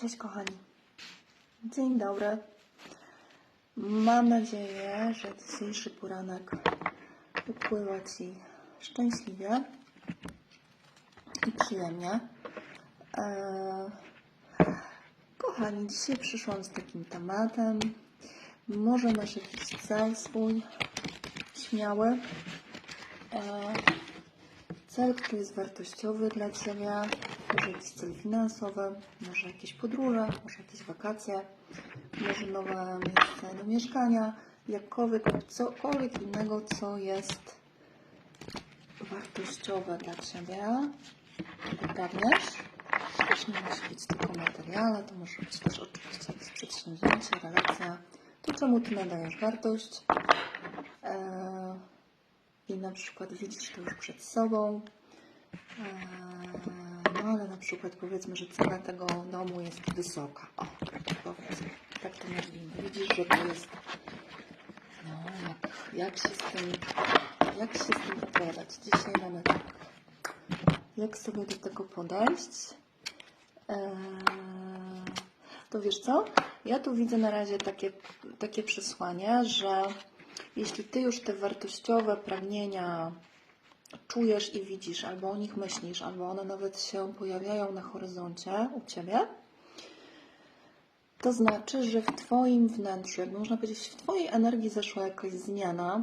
Cześć kochani. Dzień dobry. Mam nadzieję, że dzisiejszy poranek upływa Ci szczęśliwie i przyjemnie. Eee, kochani, dzisiaj przyszłam z takim tematem. Może masz jakiś cel swój śmiały. Eee, cel, który jest wartościowy dla Ciebie, może jakiś cel finansowy, może jakieś podróże, może jakieś wakacje, może nowe miejsce do mieszkania, jakkolwiek cokolwiek innego, co jest wartościowe dla Ciebie. Tego pragniesz? Też nie musi być tylko materiale, to może być też oczywiście jakieś przedsięwzięcie, relacja, to czemu Ty nadajesz wartość. Eee, i na przykład widzisz to już przed sobą, Eee, no ale na przykład powiedzmy, że cena tego domu jest wysoka. O, tak powiedzmy, tak to nazwijmy. Widzisz, że to jest, no jak, jak się z tym, jak się z tym układać. Dzisiaj mamy tak, jak sobie do tego podejść. Eee, to wiesz co? Ja tu widzę na razie takie, takie przesłanie, że jeśli ty już te wartościowe pragnienia czujesz i widzisz, albo o nich myślisz, albo one nawet się pojawiają na horyzoncie u ciebie, to znaczy, że w Twoim wnętrzu, jakby można powiedzieć, w Twojej energii zaszła jakaś zmiana,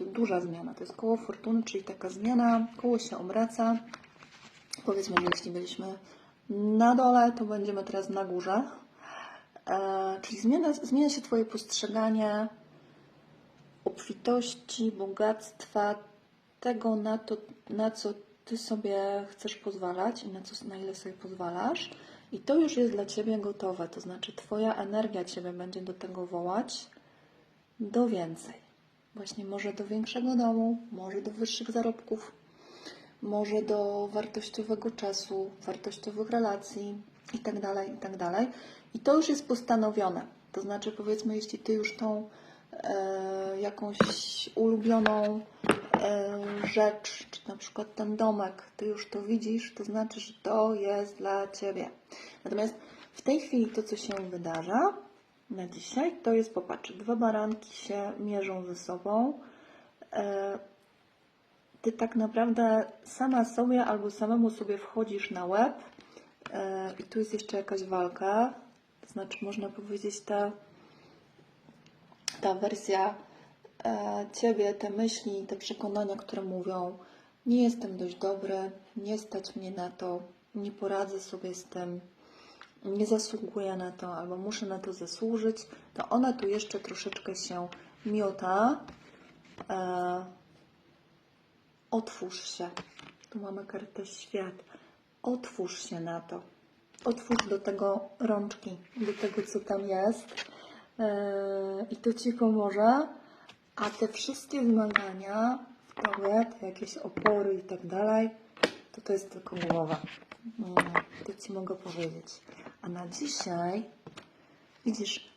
duża zmiana, to jest koło fortuny, czyli taka zmiana, koło się obraca. Powiedzmy, że jeśli byliśmy na dole, to będziemy teraz na górze. E, czyli zmienia, zmienia się Twoje postrzeganie obfitości, bogactwa, tego, na, to, na co Ty sobie chcesz pozwalać i na, co, na ile sobie pozwalasz. I to już jest dla Ciebie gotowe. To znaczy, Twoja energia Ciebie będzie do tego wołać do więcej. Właśnie może do większego domu, może do wyższych zarobków, może do wartościowego czasu, wartościowych relacji itd., itd. I to już jest postanowione. To znaczy, powiedzmy, jeśli Ty już tą jakąś ulubioną e, rzecz, czy na przykład ten domek, Ty już to widzisz, to znaczy, że to jest dla Ciebie. Natomiast w tej chwili to, co się wydarza na dzisiaj, to jest, popatrz, dwa baranki się mierzą ze sobą. E, ty tak naprawdę sama sobie albo samemu sobie wchodzisz na łeb e, i tu jest jeszcze jakaś walka. To znaczy, można powiedzieć, ta, ta wersja e, ciebie, te myśli, te przekonania, które mówią: Nie jestem dość dobry, nie stać mnie na to, nie poradzę sobie z tym, nie zasługuję na to, albo muszę na to zasłużyć, to ona tu jeszcze troszeczkę się miota. E, Otwórz się. Tu mamy kartę świat. Otwórz się na to. Otwórz do tego rączki, do tego, co tam jest. Yy, I to Ci pomoże. A te wszystkie wymagania w tobie, te jakieś opory i tak dalej, to to jest tylko głowa. Yy, to Ci mogę powiedzieć. A na dzisiaj, widzisz,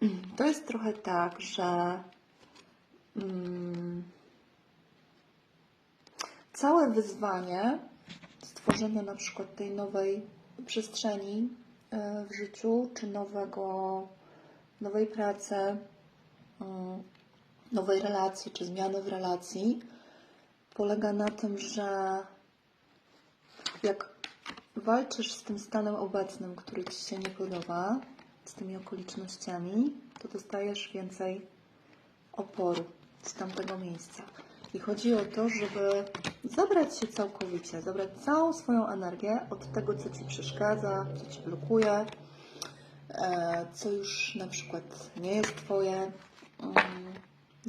to jest trochę tak, że. Mm, całe wyzwanie stworzenia na przykład tej nowej przestrzeni e, w życiu, czy nowego, nowej pracy, mm, nowej relacji, czy zmiany w relacji, polega na tym, że jak walczysz z tym stanem obecnym, który Ci się nie podoba, z tymi okolicznościami, to dostajesz więcej oporu z tamtego miejsca. I chodzi o to, żeby zabrać się całkowicie, zabrać całą swoją energię od tego, co ci przeszkadza, co ci blokuje, co już na przykład nie jest twoje. Mm,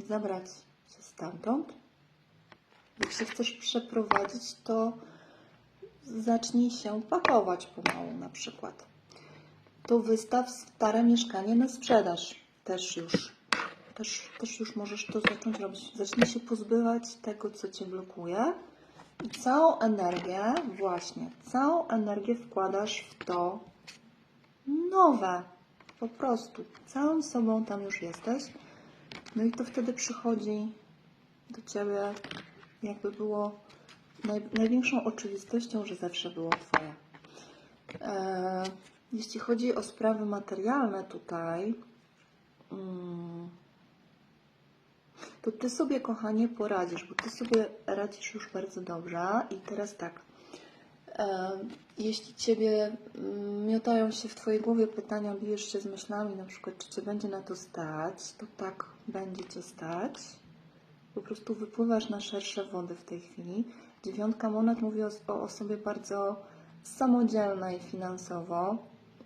zabrać się stamtąd. Jak się chcesz przeprowadzić, to zacznij się pakować pomału na przykład. To wystaw stare mieszkanie na sprzedaż. Też już też, też już możesz to zacząć robić. Zacznij się pozbywać tego, co cię blokuje i całą energię, właśnie, całą energię wkładasz w to nowe. Po prostu. Całym sobą tam już jesteś. No i to wtedy przychodzi do ciebie, jakby było naj, największą oczywistością, że zawsze było twoje. Eee, Jeśli chodzi o sprawy materialne tutaj, mm, to ty sobie, kochanie, poradzisz, bo ty sobie radzisz już bardzo dobrze. I teraz tak. Jeśli ciebie mm, miotają się w twojej głowie pytania, bijesz się z myślami, na przykład, czy cię będzie na to stać, to tak będzie cię stać. Po prostu wypływasz na szersze wody w tej chwili. Dziewiątka monet mówi o, o osobie bardzo samodzielnej finansowo,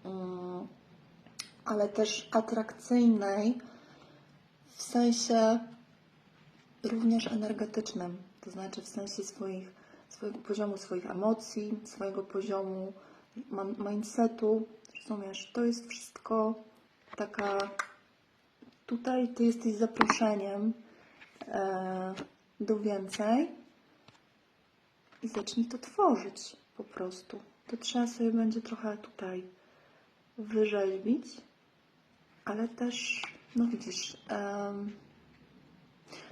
mm, ale też atrakcyjnej w sensie również energetycznym, to znaczy w sensie swoich, swojego poziomu swoich emocji, swojego poziomu mindsetu. Rozumiesz, to jest wszystko taka. Tutaj ty jesteś zaproszeniem e, do więcej i zacznij to tworzyć po prostu. To trzeba sobie będzie trochę tutaj wyrzeźbić, ale też, no widzisz, em,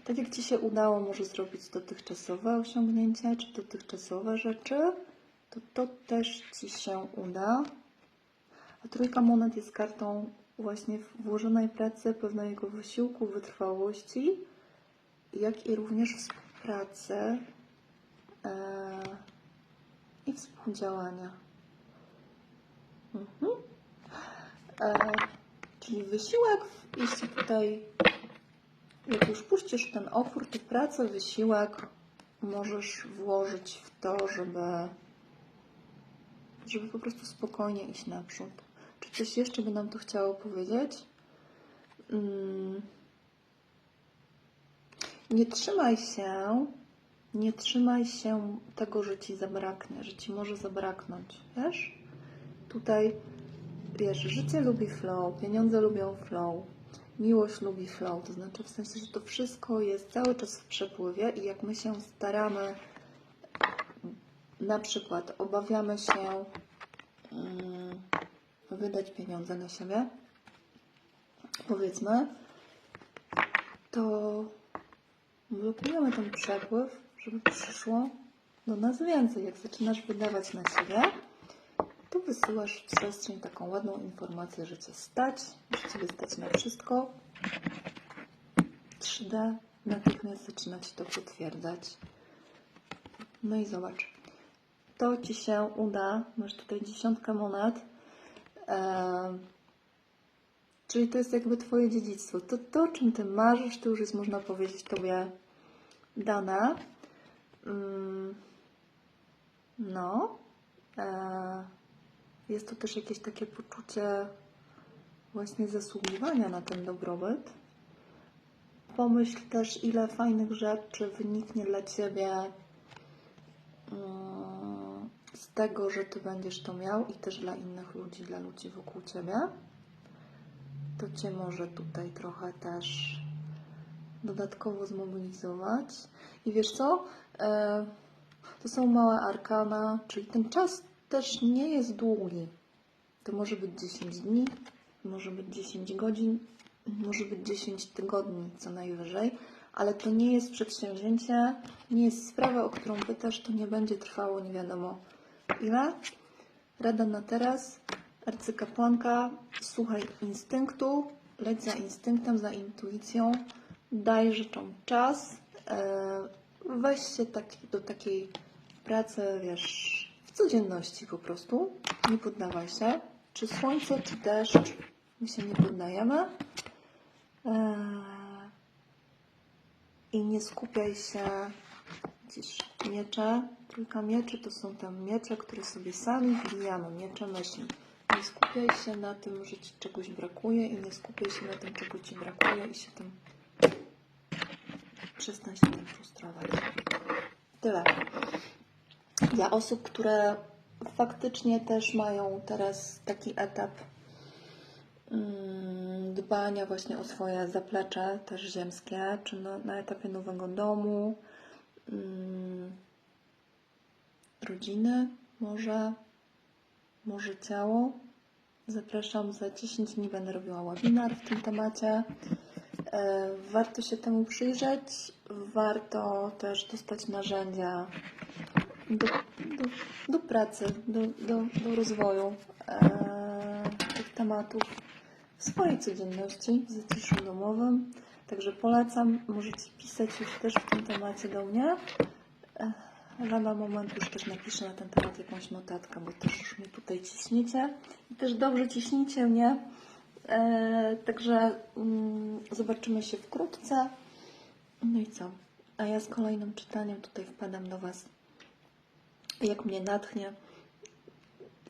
tak jak Ci się udało może zrobić dotychczasowe osiągnięcia, czy dotychczasowe rzeczy, to to też Ci się uda. A trójka monet jest kartą właśnie włożonej pracy, pewnego wysiłku, wytrwałości, jak i również współpracy e, i współdziałania. Mhm. E, czyli wysiłek, jeśli tutaj, jak już puścisz ten opór, to pracę, wysiłek możesz włożyć w to, żeby, żeby po prostu spokojnie iść naprzód. Czy coś jeszcze by nam to chciało powiedzieć? Mm. Nie trzymaj się, nie trzymaj się tego, że ci zabraknie, że ci może zabraknąć, wiesz? Tutaj, wiesz, życie lubi flow, pieniądze lubią flow, miłość lubi flow, to znaczy w sensie, że to wszystko jest cały czas w przepływie i jak my się staramy, na przykład obawiamy się mm, wydać pieniądze na siebie, powiedzmy, to blokujemy ten przepływ, żeby przyszło do nas więcej. Jak zaczynasz wydawać na siebie, to wysyłasz przestrzeń taką ładną informację, że cię stać, że ciebie stać na wszystko. 3D natychmiast zaczyna ci to potwierdzać. No i zobacz. To ci się uda. Masz tutaj dziesiątkę monet. Em, Czyli to jest jakby Twoje dziedzictwo. To, to, czym Ty marzysz, to już jest, można powiedzieć, Tobie dane. Mm, No. E, Jest to też jakieś takie poczucie właśnie zasługiwania na ten dobrobyt. Pomyśl też, ile fajnych rzeczy wyniknie dla Ciebie mm, z tego, że Ty będziesz to miał i też dla innych ludzi, dla ludzi wokół Ciebie to Cię może tutaj trochę też dodatkowo zmobilizować. I wiesz co? E, to są małe arkana, czyli ten czas też nie jest długi. To może być 10 dni, może być 10 godzin, może być 10 tygodni co najwyżej, ale to nie jest przedsięwzięcie, nie jest sprawa, o którą pytasz, to nie będzie trwało nie wiadomo ile. Rada na teraz. Arcykapłanka, słuchaj instynktu, leć za instynktem, za intuicją, daj rzeczom czas, e, weź się taki, do takiej pracy, wiesz, codzienności po prostu, nie poddawaj się. Czy słońce, czy deszcz, my się nie poddajemy. E, I nie skupiaj się, widzisz, miecze, trójka mieczy to są tam miecze, które sobie sami wbijamy, miecze myśli. Nie skupiaj się na tym, że ci czegoś brakuje i nie skupiaj się na tym, czego ci brakuje i się tym przestań się tym frustrować. Tyle. Dla osób, które faktycznie też mają teraz taki etap mm, dbania właśnie o swoje zaplecze, też ziemskie, czy na, na etapie nowego domu, mm, rodziny może, może ciało. Zapraszam, za 10 dni będę robiła webinar w tym temacie. E, Warto się temu przyjrzeć, warto też dostać narzędzia do, do, do pracy, do, do, do rozwoju. E, tematów w swojej codzienności, w zaciszu domowym. Także polecam, możecie pisać już też w tym temacie do mnie. Ech, Lada moment już też napiszę na ten temat jakąś notatkę, bo też już mnie tutaj ciśniecie. I też dobrze ciśnijcie mnie. E, także mm, zobaczymy się wkrótce. No i co? A ja z kolejnym czytaniem tutaj wpadam do Was. Jak mnie natchnie.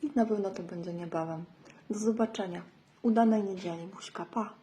I na pewno to będzie niebawem. Do zobaczenia. Udanej niedzieli. Buźka, pa.